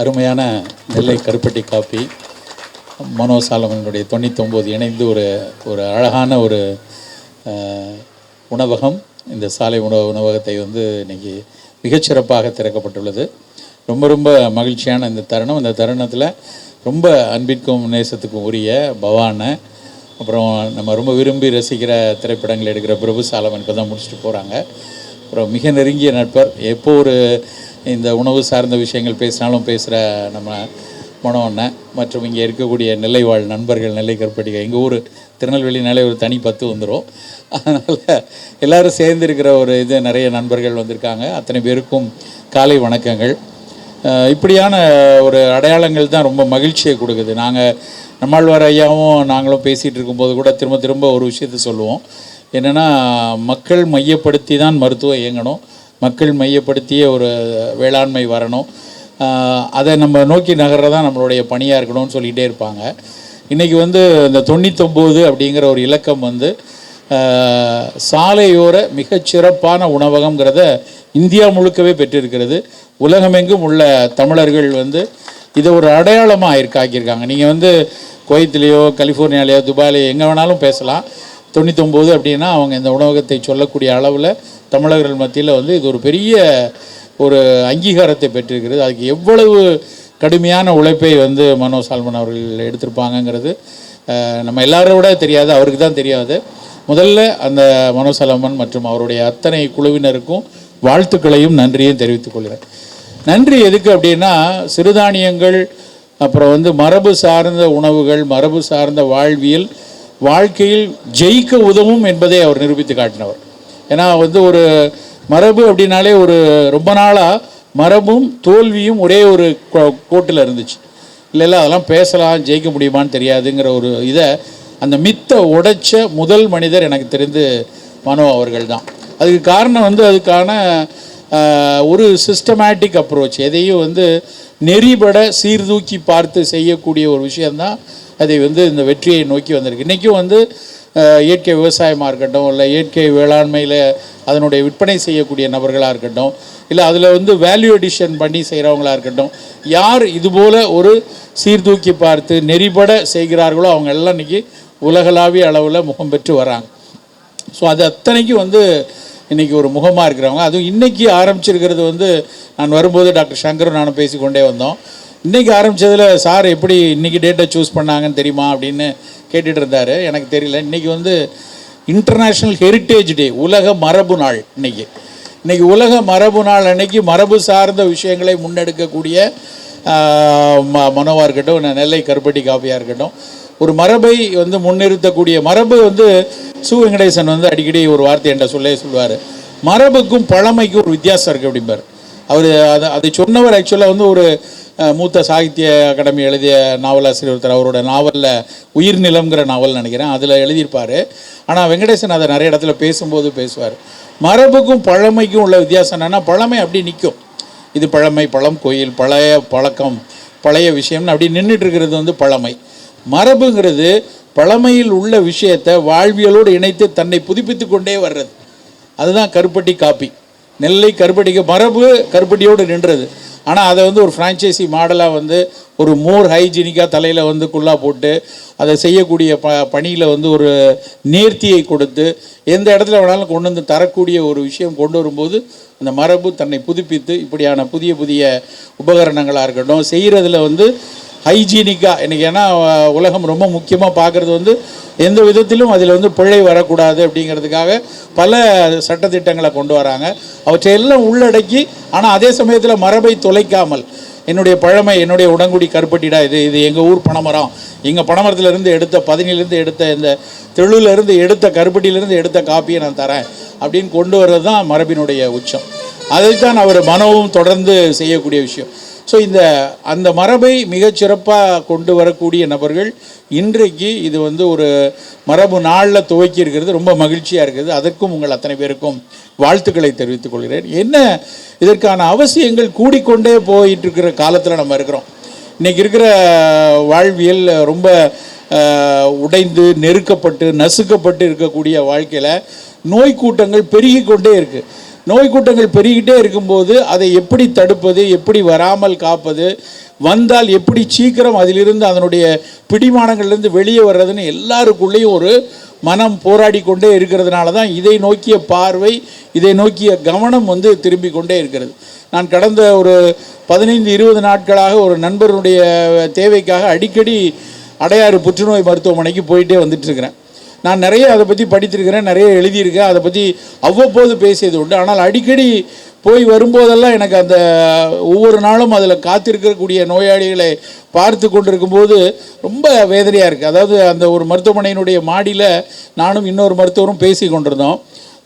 அருமையான நெல்லை கருப்பட்டி காப்பி மனோ சாலமனுடைய தொண்ணூத்தொம்பது இணைந்து ஒரு ஒரு அழகான ஒரு உணவகம். இந்த சாலை உணவு உணவகத்தை வந்து இன்னைக்கு மிகச்சிறப்பாக திறக்கப்பட்டுள்ளது. ரொம்ப ரொம்ப மகிழ்ச்சியான இந்த தருணம். இந்த தருணத்தில் ரொம்ப அன்பிற்கும் நேசத்துக்கும் உரிய பவானை அப்புறம் நம்ம ரொம்ப விரும்பி ரசிக்கிற திரைப்படங்கள் எடுக்கிற பிரபு சாலமன் இப்போ தான் முடிச்சுட்டு போகிறாங்க அப்புறம் மிக நெருங்கிய நட்பர். எப்போ ஒரு இந்த உணவு சார்ந்த விஷயங்கள் பேசினாலும் பேசுகிற நம்ம மனோண்ணன் மற்றும் இங்கே இருக்கக்கூடிய நிலைவாழ் நண்பர்கள் நெல்லை கற்படிகள் எங்கள் ஊர் திருநெல்வேலினாலே ஒரு தனி பத்து வந்துடும் அதனால் எல்லாரும் சேர்ந்து இருக்கிற ஒரு இது நிறைய நண்பர்கள் வந்திருக்காங்க. அத்தனை பேருக்கும் காலை வணக்கங்கள். இப்படியான ஒரு அடையாளங்கள் தான் ரொம்ப மகிழ்ச்சியை கொடுக்குது. நாங்கள் நம்மாழ்வார் ஐயாவும் நாங்களும் பேசிகிட்டு இருக்கும்போது கூட திரும்ப திரும்ப ஒரு விஷயத்த சொல்லுவோம். என்னென்னா மக்கள் மையப்படுத்தி தான் மருத்துவம் இயங்கணும். மக்கள் மையப்படுத்திய ஒரு வேளாண்மை வரணும். அதை நம்ம நோக்கி நகர்றதான் நம்மளுடைய பணியாக இருக்கணும்னு சொல்லிகிட்டே இருப்பாங்க. இன்றைக்கி வந்து இந்த தொண்ணூத்தொம்போது அப்படிங்கிற ஒரு இலக்கம் வந்து சாலையோர மிகச்சிறப்பான உணவகங்கிறத இந்தியா முழுக்கவே பெற்றிருக்கிறது. உலகமெங்கும் உள்ள தமிழர்கள் வந்து இதை ஒரு அடையாளமாக இருக்க ஆக்கியிருக்காங்க நீங்கள் வந்து குவைத்திலேயோ கலிஃபோர்னியாலேயோ துபாயிலையோ எங்கே வேணாலும் பேசலாம். தொண்ணூத்தொம்பது அப்படின்னா அவங்க இந்த உணவகத்தை சொல்லக்கூடிய அளவில் தமிழர்கள் மத்தியில் வந்து இது ஒரு பெரிய ஒரு அங்கீகாரத்தை பெற்றிருக்கிறது. அதுக்கு எவ்வளவு கடுமையான உழைப்பை வந்து மனோ சால்மன் அவர்கள் எடுத்திருப்பாங்கங்கிறது நம்ம எல்லாரோட தெரியாது அவருக்கு தான் தெரியாது. முதல்ல அந்த மனோ சாலமன் மற்றும் அவருடைய அத்தனை குழுவினருக்கும் வாழ்த்துக்களையும் நன்றியும் தெரிவித்துக் கொள்கிறேன். நன்றி எதுக்கு அப்படின்னா சிறுதானியங்கள் அப்புறம் வந்து மரபு சார்ந்த உணவுகள் மரபு சார்ந்த வாழ்வியல் வாழ்க்கையில் ஜெயிக்க உதவும் என்பதை அவர் நிரூபித்து காட்டினவர். ஏன்னா வந்து ஒரு மரபு அப்படின்னாலே ஒரு ரொம்ப நாளாக மரபும் தோல்வியும் ஒரே ஒரு கோட்டில் இருந்துச்சு. இல்லைல்ல அதெல்லாம் பேசலாம் ஜெயிக்க முடியுமான்னு தெரியாதுங்கிற ஒரு இதை அந்த மித்தை உடைச்ச முதல் மனிதர் எனக்கு தெரிந்து மனோ அவர்கள் தான். அதுக்கு காரணம் வந்து அதுக்கான ஒரு சிஸ்டமேட்டிக் அப்ரோச் எதையும் வந்து நெறிபட சீர்தூக்கி பார்த்து செய்யக்கூடிய ஒரு விஷயந்தான் அதை வந்து இந்த வெற்றியை நோக்கி வந்திருக்கு. இன்றைக்கும் வந்து இயற்கை விவசாயமாக இருக்கட்டும் இல்லை இயற்கை வேளாண்மையில் அதனுடைய விற்பனை செய்யக்கூடிய நபர்களாக இருக்கட்டும் இல்லை அதில் வந்து வேல்யூ அடிஷன் பண்ணி செய்கிறவங்களாக இருக்கட்டும் யார் இதுபோல் ஒரு சீர்தூக்கி பார்த்து நெறிபட செய்கிறார்களோ அவங்க எல்லாம் இன்றைக்கி உலகளாவிய அளவில் முகம் பெற்று வராங்க. ஸோ அது அத்தனைக்கும் வந்து இன்றைக்கி ஒரு முகமாக இருக்கிறவங்க. அதுவும் இன்றைக்கி ஆரம்பிச்சிருக்கிறது வந்து நான் வரும்போது டாக்டர் சங்கரும் நானும் பேசிக்கொண்டே வந்தோம். இன்றைக்கி ஆரம்பித்ததில் சார் எப்படி இன்றைக்கி டேட்டை சூஸ் பண்ணாங்கன்னு தெரியுமா அப்படின்னு கேட்டுட்டு இருந்தார். எனக்கு தெரியல. இன்றைக்கி வந்து இன்டர்நேஷ்னல் ஹெரிட்டேஜ் டே உலக மரபு நாள் இன்னைக்கு. இன்றைக்கி உலக மரபு நாள் அன்னைக்கு மரபு சார்ந்த விஷயங்களை முன்னெடுக்கக்கூடிய ம- மனோவாக இருக்கட்டும் நெல்லை கருப்பட்டி காப்பியாக இருக்கட்டும் ஒரு மரபை வந்து முன்னிறுத்தக்கூடிய மரபு வந்து சு வெங்கடேசன் வந்து அடிக்கடி ஒரு வார்த்தை என்ற சொல்லே சொல்லுவார். மரபுக்கும் பழமைக்கும் ஒரு வித்தியாசம் இருக்குது அப்படிம்பார். அவர் அதை அதை சொன்னவர் ஆக்சுவலாக வந்து ஒரு மூத்த சாகித்ய அகாடமி எழுதிய நாவலாசிரியர் ஒருத்தர் அவரோட நாவலில் உயிர்நிலம்ங்கிற நாவல் நினைக்கிறேன். அதில் எழுதியிருப்பார். ஆனால் வெங்கடேசன் அதை நிறைய இடத்துல பேசும்போது பேசுவார். மரபுக்கும் பழமைக்கும் உள்ள வித்தியாசம் என்னென்னா பழமை அப்படி நிற்கும் இது பழமை பழம் கோயில் பழைய பழக்கம் பழைய விஷயம்னு அப்படி நின்றுட்டு இருக்கிறது வந்து பழமை. மரபுங்கிறது பழமையில் உள்ள விஷயத்தை வாழ்வியலோடு இணைத்து தன்னை புதுப்பித்து கொண்டே வர்றது. அதுதான் கருப்பட்டி காப்பி. நெல்லை கருப்பட்டிக்கு மரபு கருப்பட்டியோடு நின்றது. ஆனால் அதை வந்து ஒரு ஃப்ரான்ச்சைசி மாடலாக வந்து ஒரு மோர் ஹைஜீனிக்காக தலையில் வந்து குள்ளாக போட்டு அதை செய்யக்கூடிய ப பணியில் வந்து ஒரு நேர்த்தியை கொடுத்து எந்த இடத்துல வேணாலும் கொண்டு வந்து தரக்கூடிய ஒரு விஷயம் கொண்டு வரும்போது அந்த மரபு தன்னை புதுப்பித்து இப்படியான புதிய புதிய உபகரணங்களாக இருக்கட்டும் செய்கிறதுல வந்து ஹைஜீனிக்காக இன்றைக்கி ஏன்னா உலகம் ரொம்ப முக்கியமாக பார்க்குறது வந்து எந்த விதத்திலும் அதில் வந்து பிழை வரக்கூடாது அப்படிங்கிறதுக்காக பல சட்டத்திட்டங்களை கொண்டு வராங்க. அவற்றையெல்லாம் உள்ளடக்கி ஆனால் அதே சமயத்தில் மரபை தொலைக்காமல் என்னுடைய பழமை என்னுடைய உடங்குடி கருப்பட்டிடா இது இது எங்கள் ஊர் பனைமரம். எங்கள் பனைமரத்துலேருந்து எடுத்த பதினிலேருந்து எடுத்த இந்த தெழுலேருந்து எடுத்த கருப்பட்டியிலேருந்து எடுத்த காப்பியை நான் தரேன் அப்படின்னு கொண்டு வர்றது தான் மரபினுடைய உச்சம். அதைத்தான் அவர் மனோவும் தொடர்ந்து செய்யக்கூடிய விஷயம். ஸோ இந்த அந்த மரபை மிகச்சிறப்பாக கொண்டு வரக்கூடிய நபர்கள் இன்றைக்கு இது வந்து ஒரு மரபு நாளில் துவக்கி இருக்கிறது ரொம்ப மகிழ்ச்சியாக இருக்குது. அதற்கும் உங்கள் அத்தனை பேருக்கும் வாழ்த்துக்களை தெரிவித்துக் கொள்கிறேன். என்ன இதற்கான அவசியங்கள் கூடிக்கொண்டே போயிட்டு இருக்கிற காலத்தில் நம்ம இருக்கிறோம். இன்றைக்கி இருக்கிற வாழ்வியல் ரொம்ப உடைந்து நெருக்கப்பட்டு நசுக்கப்பட்டு இருக்கக்கூடிய வாழ்க்கையில் நோய் கூட்டங்கள் பெருகி கொண்டே இருக்குது நோய் கூட்டங்கள் பெருகிட்டே இருக்கும்போது அதை எப்படி தடுப்பது எப்படி வராமல் காப்பது வந்தால் எப்படி சீக்கிரம் அதிலிருந்து அதனுடைய பிடிமானங்கள்லேருந்து வெளியே வர்றதுன்னு எல்லாருக்குள்ளேயும் ஒரு மனம் போராடி கொண்டே இருக்கிறதுனால தான் இதை நோக்கிய பார்வை இதை நோக்கிய கவனம் வந்து திரும்பி கொண்டே இருக்கிறது. நான் கடந்த ஒரு பதினைந்து இருபது நாட்களாக ஒரு நண்பருடைய தேவைக்காக அடிக்கடி அடையாறு புற்றுநோய் மருத்துவமனைக்கு போயிட்டே வந்துட்டு இருக்கிறேன். நான் நிறைய அதை பற்றி படித்திருக்கிறேன் நிறைய எழுதியிருக்கேன் அதை பற்றி அவ்வப்போது பேசியது உண்டு. ஆனால் அடிக்கடி போய் வரும்போதெல்லாம் எனக்கு அந்த ஒவ்வொரு நாளும் அதில் காத்திருக்கக்கூடிய நோயாளிகளை பார்த்து கொண்டிருக்கும்போது ரொம்ப வேதனையாக இருக்குது அதாவது அந்த ஒரு மருத்துவமனையினுடைய மாடியில் நானும் இன்னொரு மருத்துவரும் பேசி கொண்டிருந்தோம்.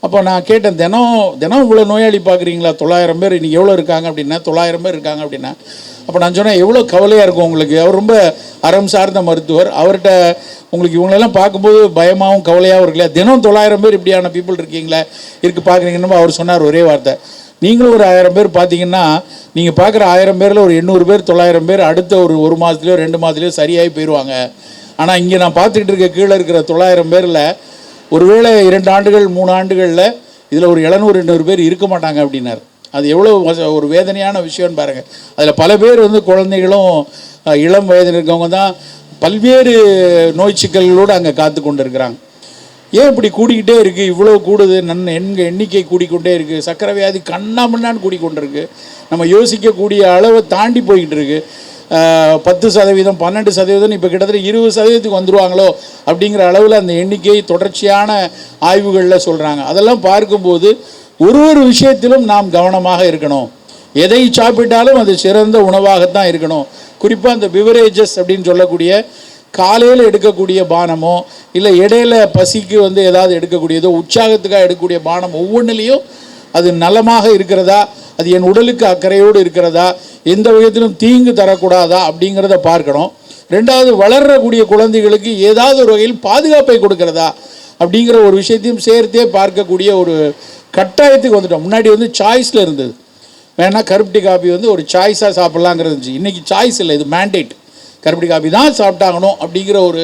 அப்போ நான் கேட்டேன் தினம் தினம் இவ்வளோ நோயாளி பார்க்குறீங்களா? தொள்ளாயிரம் பேர் இன்றைக்கி எவ்வளோ இருக்காங்க அப்படின்னா? தொள்ளாயிரம் பேர் இருக்காங்க அப்படின்னா. அப்போ நான் சொன்னேன் எவ்வளோ கவலையாக இருக்கும் உங்களுக்கு? அவர் ரொம்ப அறம் சார்ந்த மருத்துவர். அவர்கிட்ட உங்களுக்கு இவங்களெல்லாம் பார்க்கும்போது பயமாகவும் கவலையாகவும் இருக்குல்ல? தினம் தொள்ளாயிரம் பேர் இப்படியான பீப்புள் இருக்கீங்களே? இருக்கு பார்க்குறீங்கன்னு அவர் சொன்னார் ஒரே வார்த்தை. நீங்களும் ஒரு ஆயிரம் பேர் பார்த்தீங்கன்னா நீங்கள் பார்க்குற ஆயிரம் பேரில் ஒரு எண்ணூறு பேர் தொள்ளாயிரம் பேர் அடுத்த ஒரு ஒரு மாதத்துலையோ ரெண்டு மாதத்துலையோ சரியாகி போயிடுவாங்க ஆனால் இங்கே நான் பார்த்துக்கிட்டு இருக்க கீழே இருக்கிற தொள்ளாயிரம் பேரில் ஒருவேளை இரண்டு ஆண்டுகள் மூணு ஆண்டுகளில் இதில் ஒரு எழுநூறு எண்ணூறு பேர் இருக்க மாட்டாங்க அப்படின்னார். அது எவ்வளோ ஒரு வேதனையான விஷயம்னு பாருங்கள் அதில் பல பேர் வந்து குழந்தைகளும் இளம் வயதில் இருக்கவங்க தான் பல்வேறு நோய் சிக்கல்களோடு அங்கே காத்து கொண்டு இருக்கிறாங்க ஏன் இப்படி கூடிக்கிட்டே இருக்குது இவ்வளோ கூடுது. நன் எண்க எண்ணிக்கை கூடிக்கொண்டே இருக்குது சக்கரை வியாதி கண்ணாமண்ணான்னு கூடிக்கொண்டிருக்கு. நம்ம யோசிக்கக்கூடிய அளவை தாண்டி போய்கிட்டு இருக்கு. பத்து சதவீதம் பன்னெண்டு சதவீதம் இப்போ கிட்டத்தட்ட இருபது சதவீதத்துக்கு வந்துடுவாங்களோ அப்படிங்கிற அளவில் அந்த எண்ணிக்கை தொடர்ச்சியான ஆய்வுகளில் சொல்கிறாங்க அதெல்லாம் பார்க்கும்போது ஒரு ஒரு விஷயத்திலும் நாம் கவனமாக இருக்கணும். எதை சாப்பிட்டாலும் அது சிறந்த உணவாகத்தான் இருக்கணும். குறிப்பாக அந்த பிவரேஜஸ் அப்படின்னு சொல்லக்கூடிய காலையில் எடுக்கக்கூடிய பானமோ இல்லை இடையில பசிக்கு வந்து ஏதாவது எடுக்கக்கூடியதோ உற்சாகத்துக்காக எடுக்கக்கூடிய பானம் ஒவ்வொன்றிலையும் அது நலமாக இருக்கிறதா? அது என் உடலுக்கு அக்கறையோடு இருக்கிறதா? எந்த விதத்திலும் தீங்கு தரக்கூடாதா? அப்படிங்கிறத பார்க்கணும். ரெண்டாவது வளரக்கூடிய குழந்தைகளுக்கு ஏதாவது ஒரு வகையில் பாதுகாப்பை கொடுக்கிறதா? அப்படிங்கிற ஒரு விஷயத்தையும் சேர்த்தே பார்க்கக்கூடிய ஒரு கட்டாயத்துக்கு வந்துட்டோம். முன்னாடி வந்து சாய்ஸில் இருந்தது. வேணால் கருப்பட்டி காபி வந்து ஒரு சாய்ஸாக சாப்பிட்லாங்கிறது இருந்துச்சு. இன்றைக்கி சாய்ஸ் இல்லை இது மேண்டேட் கருப்பட்டி காபி தான் சாப்பிட்டாகணும் அப்படிங்கிற ஒரு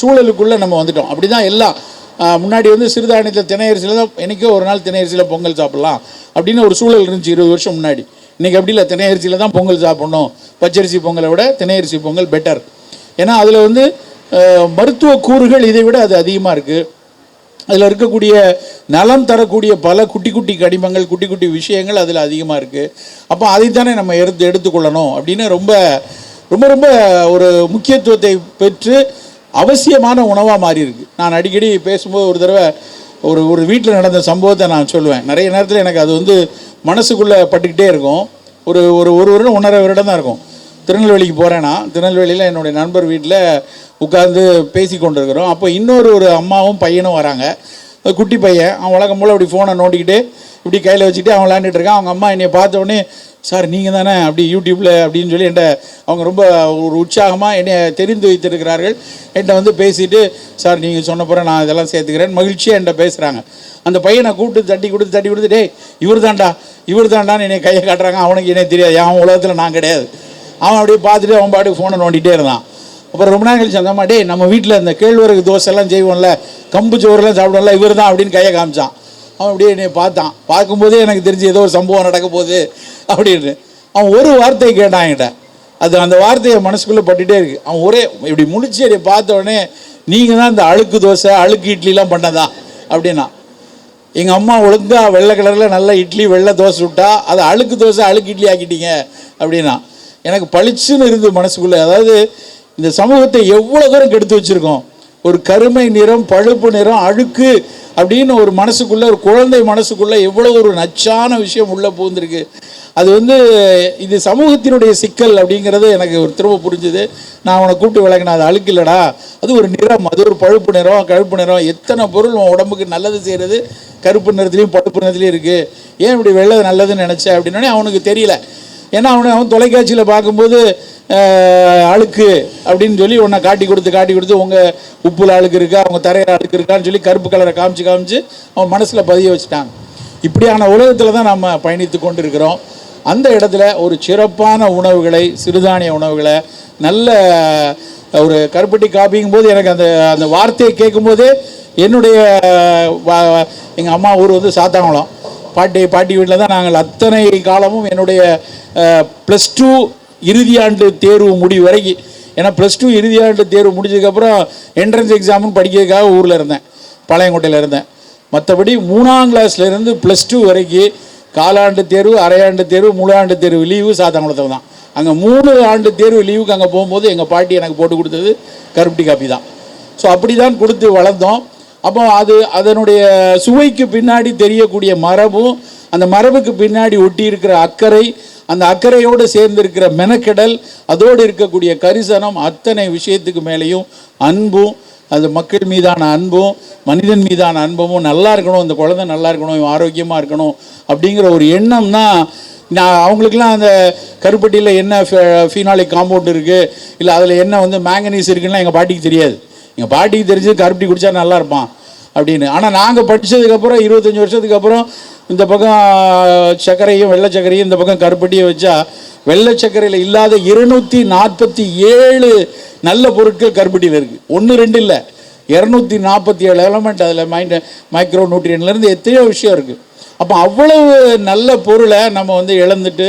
சூழலுக்குள்ளே நம்ம வந்துட்டோம். அப்படி தான் எல்லாம் முன்னாடி வந்து சிறுதானியத்தில் திணையரிசியில் தான் என்றைக்கோ ஒரு நாள் திணையரிசியில் பொங்கல் சாப்பிட்லாம் அப்படின்னு ஒரு சூழல் இருந்துச்சு இருபது வருஷம் முன்னாடி. இன்றைக்கி அப்படி இல்லை திணையரிசியில் தான் பொங்கல் சாப்பிட்ணும். பச்சரிசி பொங்கலை விட திணையரிசி பொங்கல் பெட்டர் ஏன்னா அதில் வந்து மருத்துவ கூறுகள் இதை விட அது அதிகமாக இருக்குது அதில் இருக்கக்கூடிய நலம் தரக்கூடிய பல குட்டி குட்டி கடிமங்கள் குட்டி குட்டி விஷயங்கள் அதில் அதிகமாக இருக்குது அப்போ அதைத்தானே நம்ம எடுத்து எடுத்துக்கொள்ளணும் அப்படின்னு ரொம்ப ரொம்ப ரொம்ப ஒரு முக்கியத்துவத்தை பெற்று அவசியமான உணவாக மாறி இருக்கு நான் அடிக்கடி பேசும்போது ஒரு தடவை ஒரு ஒரு வீட்டில் நடந்த சம்பவத்தை நான் சொல்லுவேன். நிறைய நேரத்தில் எனக்கு அது வந்து மனசுக்குள்ளே பட்டுக்கிட்டே இருக்கும். ஒரு ஒரு ஒரு வருடம் ஒன்றரை வருடம் தான் இருக்கும். திருநெல்வேலிக்கு போகிறேன்னா திருநெல்வேலியில் என்னுடைய நண்பர் வீட்டில் உட்கார்ந்து பேசி கொண்டிருக்கிறோம் அப்போ இன்னொரு ஒரு அம்மாவும் பையனும் வராங்க. குட்டி பையன். அவன் வழக்கம் போல் அப்படி ஃபோனை நோண்டிக்கிட்டு இப்படி கையில் வச்சுக்கிட்டு அவன் விளையாண்டுட்டு இருக்கான். அவங்க அம்மா என்னை பார்த்த சார் நீங்கள் தானே அப்படி யூடியூப்பில் அப்படின்னு சொல்லி என்கிட்ட அவங்க ரொம்ப ஒரு உற்சாகமாக என்னை தெரிந்து வைத்திருக்கிறார்கள். என்கிட்ட வந்து பேசிட்டு சார் நீங்கள் சொன்ன பிறகு நான் இதெல்லாம் சேர்த்துக்கிறேன். மகிழ்ச்சியாக என்கிட்ட பேசுகிறாங்க அந்த பையனை கூப்பிட்டு தட்டி கொடுத்து தட்டி கொடுத்து டே இவர் தான்டா இவர் தான்டான்னு என்னை கையை காட்டுறாங்க. அவனுக்கு என்ன தெரியாது. அவன் உலகத்தில் நான் கிடையாது. அவன் அப்படியே பார்த்துட்டு அவன் பாட்டுக்கு ஃபோனை நோண்டிகிட்டே இருந்தான். அப்புறம் ரொம்ப நாள் கழிச்சு அந்த அம்மா நம்ம வீட்டில் இந்த கேழ்வரகு தோசை எல்லாம் செய்வோம்ல கம்பு சோறுலாம் சாப்பிடுவோம்ல இவர் தான் அப்படின்னு கையை காமிச்சான். அவன் அப்படியே என்னை பார்த்தான். பார்க்கும்போதே எனக்கு தெரிஞ்சு ஏதோ ஒரு சம்பவம் நடக்க போகுது அப்படின்னு. அவன் ஒரு வார்த்தையை கேட்டான் என்கிட்ட. அது அந்த வார்த்தையை மனசுக்குள்ளே பட்டுகிட்டே இருக்கு. அவன் ஒரே இப்படி முடிச்சு என்னை பார்த்த உடனே நீங்கள் தான் இந்த அழுக்கு தோசை அழுக்கு இட்லிலாம் பண்ணதா? அப்படின்னா எங்கள் அம்மா ஒழுங்கா வெள்ளை கலரில் நல்லா இட்லி வெள்ளை தோசை விட்டா அதை அழுக்கு தோசை அழுக்கு இட்லி ஆக்கிட்டீங்க. அப்படின்னா எனக்கு பளிச்சுன்னு இருந்து மனசுக்குள்ளே அதாவது இந்த சமூகத்தை எவ்வளோ தூரம் கெடுத்து வச்சுருக்கோம்? ஒரு கருமை நிறம் பழுப்பு நிறம் அழுக்கு அப்படின்னு ஒரு மனசுக்குள்ளே ஒரு குழந்தை மனசுக்குள்ளே எவ்வளோ ஒரு நச்சான விஷயம் உள்ளே பூந்திருக்கு அது வந்து இது சமூகத்தினுடைய சிக்கல் அப்படிங்கிறது எனக்கு ஒரு திரும்ப புரிஞ்சுது. நான் அவனை கூப்பிட்டு விளக்கினேன் அது அழுக்கு இல்லடா. அது ஒரு நிறம் அது ஒரு பழுப்பு நிறம் கழுப்பு நிறம். எத்தனை பொருள் உன் உடம்புக்கு நல்லது செய்கிறது கருப்பு நிறத்துலையும் பழுப்பு நிறத்துலையும் இருக்குது ஏன் இப்படி வெள்ளை நல்லதுன்னு நினச்சேன் அப்படின்னே அவனுக்கு தெரியல. ஏன்னா அவனை அவன் தொலைக்காட்சியில் பார்க்கும்போது அழுக்கு அப்படின்னு சொல்லி உன்னை காட்டி கொடுத்து காட்டி கொடுத்து உங்கள் உப்புல அழுக்கு இருக்கா அவங்க தரையில் அழுக்கு இருக்கான்னு சொல்லி கருப்பு கலரை காமிச்சு காமிச்சு அவன் மனசில் பதிய வச்சுட்டாங்க. இப்படியான உலகத்தில் தான் நம்ம பயணித்து கொண்டு இருக்கிறோம் அந்த இடத்துல ஒரு சிறப்பான உணவுகளை சிறுதானிய உணவுகளை நல்ல ஒரு கருப்பட்டி காப்பிங்கும் போது எனக்கு அந்த அந்த வார்த்தையை கேட்கும்போதே என்னுடைய எங்கள் அம்மா ஊர் வந்து சாத்தாங்குளம். பாட்டி பாட்டி வீட்டில் தான் நாங்கள் அத்தனை காலமும் என்னுடைய ப்ளஸ் டூ இறுதியாண்டு தேர்வு முடிவு வரைக்கும் ஏன்னா ப்ளஸ் டூ இறுதியாண்டு தேர்வு முடிஞ்சதுக்கப்புறம் என்ட்ரன்ஸ் எக்ஸாமுன்னு படிக்கிறதுக்காக ஊரில் இருந்தேன் பாளையங்கோட்டையில் இருந்தேன். மற்றபடி மூணாம் கிளாஸ்லேருந்து ப்ளஸ் டூ வரைக்கும் காலாண்டு தேர்வு அரையாண்டு தேர்வு முழு ஆண்டு தேர்வு லீவு சாத்தாங்குளத்தில் தான். அங்கே மூணு ஆண்டு தேர்வு லீவுக்கு அங்கே போகும்போது எங்கள் பாட்டி எனக்கு போட்டு கொடுத்தது கருப்பட்டி காப்பி தான். ஸோ அப்படி தான் கொடுத்து வளர்ந்தோம். அப்போ அது அதனுடைய சுவைக்கு பின்னாடி தெரியக்கூடிய மரபும் அந்த மரபுக்கு பின்னாடி ஒட்டி இருக்கிற அக்கறை அந்த அக்கறையோடு சேர்ந்திருக்கிற மெனக்கெடல் அதோடு இருக்கக்கூடிய கரிசனம் அத்தனை விஷயத்துக்கு மேலேயும் அன்பும் அது மக்கள் மீதான அன்பும் மனிதன் மீதான அன்பும் நல்லா இருக்கணும் இந்த குழந்தை நல்லா இருக்கணும் இவன் ஆரோக்கியமாக இருக்கணும் அப்படிங்கிற ஒரு எண்ணம் தான் நான் அவங்களுக்குலாம் அந்த கருப்பட்டியில் என்ன ஃபீனாலிக் காம்பவுண்ட் இருக்குது இல்லை அதில் என்ன வந்து மேங்கனீஸ் இருக்குன்னா எங்கள் பாட்டிக்கு தெரியாது. எங்கள் பாட்டிக்கு தெரிஞ்சு கருப்பட்டி குடித்தா நல்லா இருப்பான். அப்படின்னு. ஆனால் நாங்கள் படித்ததுக்கப்புறம் இருபத்தஞ்சி வருஷத்துக்கு அப்புறம் இந்த பக்கம் சர்க்கரையும் வெள்ளை சர்க்கரையும் இந்த பக்கம் கருப்பட்டியும் வச்சா வெள்ளை சர்க்கரையில் இல்லாத இருநூற்றி நாற்பத்தி ஏழு நல்ல பொருட்கள் கருப்பட்டியில் இருக்குது ஒன்று ரெண்டு இல்லை. இரநூத்தி நாற்பத்தி ஏழு எலமெண்ட் அதில் மைண்ட் மைக்ரோ நியூட்ரியன்லேருந்து எத்தனையோ விஷயம் இருக்குது அப்போ அவ்வளவு நல்ல பொருளை நம்ம வந்து இழந்துட்டு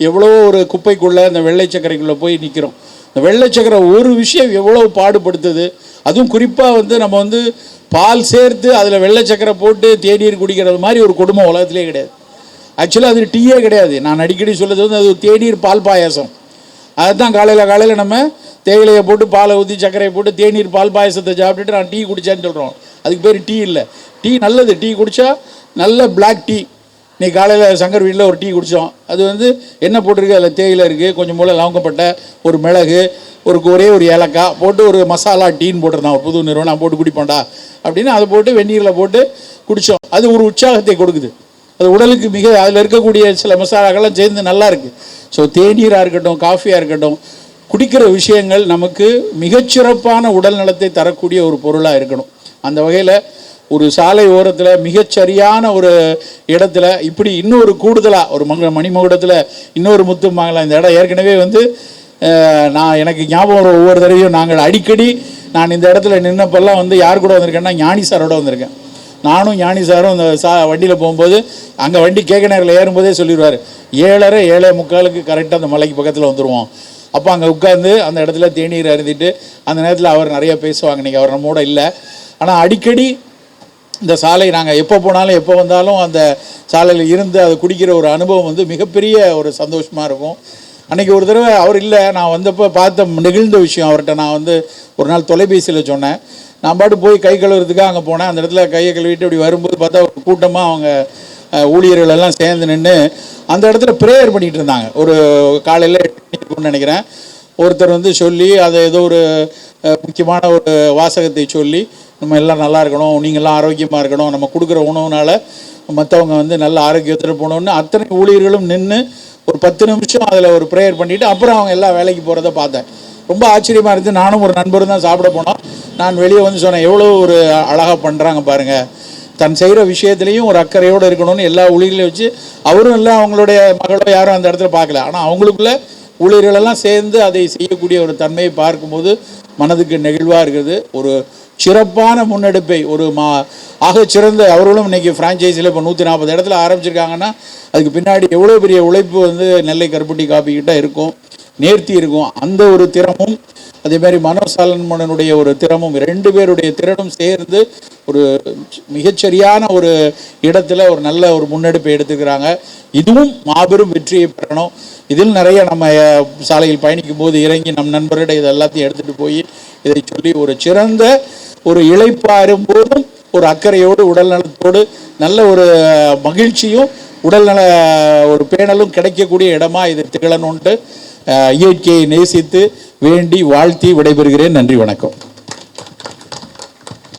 எவ்வளோ ஒரு குப்பைக்குள்ளே இந்த வெள்ளை சர்க்கரைக்குள்ளே போய் நிற்கிறோம் இந்த வெள்ளை சக்கரை ஒரு விஷயம் எவ்வளோ பாடுபடுத்துது அதுவும் குறிப்பாக வந்து நம்ம வந்து பால் சேர்த்து அதில் வெள்ளை சக்கரை போட்டு தேநீர் குடிக்கிறது மாதிரி ஒரு குடும்பம் உலகத்திலே கிடையாது. ஆக்சுவலாக அது டீயே கிடையாது. நான் அடிக்கடி சொல்கிறது வந்து அது தேநீர் பால் பாயாசம். அதுதான் காலையில் காலையில் நம்ம தேயிலையை போட்டு பாலை ஊற்றி சர்க்கரையை போட்டு தேநீர் பால் பாயசத்தை சாப்பிட்டுட்டு நான் டீ குடித்தேன்னு சொல்கிறோம் அதுக்கு பேர் டீ இல்லை. டீ நல்லது. டீ குடித்தா நல்ல பிளாக் டீ நீ காலையில் சங்கர் வீட்டில் ஒரு டீ குடித்தோம் அது வந்து என்ன போட்டிருக்கு? அதில் தேயிலை இருக்குது கொஞ்சம் போல் லவங்கப்பட்ட ஒரு மிளகு ஒரு ஒரே ஒரு ஏலக்காய் போட்டு ஒரு மசாலா டீன்னு போட்டிருந்தான் ஒரு புது நிறுவனம் போட்டு குடிப்போண்டா அப்படின்னு அதை போட்டு வெந்நீரில் போட்டு குடித்தோம் அது ஒரு உற்சாகத்தை கொடுக்குது. அது உடலுக்கு மிக அதில் இருக்கக்கூடிய சில மசாலாக்கள்லாம் சேர்ந்து நல்லா இருக்குது ஸோ தேநீராக இருக்கட்டும் காஃபியாக இருக்கட்டும் குடிக்கிற விஷயங்கள் நமக்கு மிகச்சிறப்பான உடல் நலத்தை தரக்கூடிய ஒரு பொருளாக இருக்கணும். அந்த வகையில் ஒரு சாலை ஓரத்தில் மிகச்சரியான ஒரு இடத்துல இப்படி இன்னொரு கூடுதலாக ஒரு மங்க மணிமகுடத்தில் இன்னொரு முத்து வாங்கலாம் இந்த இடம் ஏற்கனவே வந்து நான் எனக்கு ஞாபகம் ஒவ்வொரு தடவையும் நாங்கள் அடிக்கடி நான் இந்த இடத்துல நின்னப்பெல்லாம் வந்து யார் கூட வந்திருக்கேன்னா ஞானி சாரோட வந்திருக்கேன். நானும் ஞானி சாரும் இந்த சா வண்டியில் போகும்போது அங்கே வண்டி கேட்க நேரில் ஏறும்போதே சொல்லிடுவார் ஏழரை ஏழை முக்காலுக்கு கரெக்டாக அந்த மலைக்கு பக்கத்தில் வந்துடுவோம் அப்போ அங்கே உட்காந்து அந்த இடத்துல தேநீர் அருந்திட்டு அந்த நேரத்தில் அவர் நிறைய பேசுவாங்க இன்றைக்கி அவர் நம்மோட இல்லை. ஆனால் அடிக்கடி இந்த சாலை நாங்கள் எப்போ போனாலும் எப்போ வந்தாலும் அந்த சாலையில் இருந்து அதை குடிக்கிற ஒரு அனுபவம் வந்து மிகப்பெரிய ஒரு சந்தோஷமாக இருக்கும். அன்றைக்கி ஒரு தடவை அவர் இல்லை நான் வந்தப்போ பார்த்த நெகிழ்ந்த விஷயம் அவர்கிட்ட நான் வந்து ஒரு நாள் தொலைபேசியில் சொன்னேன். நான் பாட்டு போய் கை கழுவுறதுக்காக அங்கே போனேன். அந்த இடத்துல கையை கழுவிட்டு அப்படி வரும்போது பார்த்தா ஒரு கூட்டமாக அவங்க ஊழியர்கள் எல்லாம் சேர்ந்து நின்று அந்த இடத்துல ப்ரேயர் பண்ணிகிட்டு இருந்தாங்க. ஒரு காலையில் இருக்கும்னு நினைக்கிறேன். ஒருத்தர் வந்து சொல்லி அதை ஏதோ ஒரு முக்கியமான ஒரு வாசகத்தை சொல்லி நம்ம எல்லாம் நல்லா இருக்கணும் நீங்கள்லாம் ஆரோக்கியமாக இருக்கணும். நம்ம கொடுக்குற உணவுனால மற்றவங்க வந்து நல்ல ஆரோக்கியத்தில் போகணுன்னு அத்தனை ஊழியர்களும் நின்று ஒரு பத்து நிமிஷம் அதில் ஒரு ப்ரேயர் பண்ணிவிட்டு அப்புறம் அவங்க எல்லா வேலைக்கு போகிறத பார்த்தேன். ரொம்ப ஆச்சரியமாக இருந்து நானும் ஒரு நண்பரும் தான் சாப்பிட போனோம். நான் வெளியே வந்து சொன்னேன் எவ்வளோ ஒரு அழகாக பண்ணுறாங்க பாருங்கள் தன் செய்கிற விஷயத்துலையும் ஒரு அக்கறையோடு இருக்கணும்னு எல்லா ஊழியர்களையும் வச்சு அவரும் இல்லை அவங்களுடைய மகளோ யாரும் அந்த இடத்துல பார்க்கல. ஆனால் அவங்களுக்குள்ள ஊழியர்களெல்லாம் சேர்ந்து அதை செய்யக்கூடிய ஒரு தன்மையை பார்க்கும்போது மனதுக்கு நெகிழ்வாக இருக்குது. ஒரு சிறப்பான முன்னெடுப்பை ஒரு மா ஆக சிறந்த அவர்களும் இன்றைக்கி பிரான்சைஸில் இப்போ நூற்றி நாற்பது இடத்துல ஆரம்பிச்சிருக்காங்கன்னா அதுக்கு பின்னாடி எவ்வளோ பெரிய உழைப்பு வந்து நெல்லை கருப்பட்டி காப்பிக்கிட்ட இருக்கும் நேர்த்தி இருக்கும் அந்த ஒரு திறமும் அதே மாதிரி மனோசாலன்மனுடைய ஒரு திறமும் ரெண்டு பேருடைய திறனும் சேர்ந்து ஒரு மிகச்சரியான ஒரு இடத்துல ஒரு நல்ல ஒரு முன்னெடுப்பை எடுத்துக்கிறாங்க. இதுவும் மாபெரும் வெற்றியை பெறணும். இதில் நிறைய நம்ம சாலையில் பயணிக்கும் போது இறங்கி நம் நண்பர்கிட்ட இது எல்லாத்தையும் எடுத்துகிட்டு போய் இதை சொல்லி ஒரு சிறந்த ஒரு இழைப்பாரும் போதும் ஒரு அக்கறையோடு உடல் நலத்தோடு நல்ல ஒரு மகிழ்ச்சியும் உடல்நல ஒரு பேணலும் கிடைக்கக்கூடிய இடமா இது திகழணுன்ட்டு இயற்கையை நேசித்து வேண்டி வாழ்த்தி விடைபெறுகிறேன். நன்றி வணக்கம்.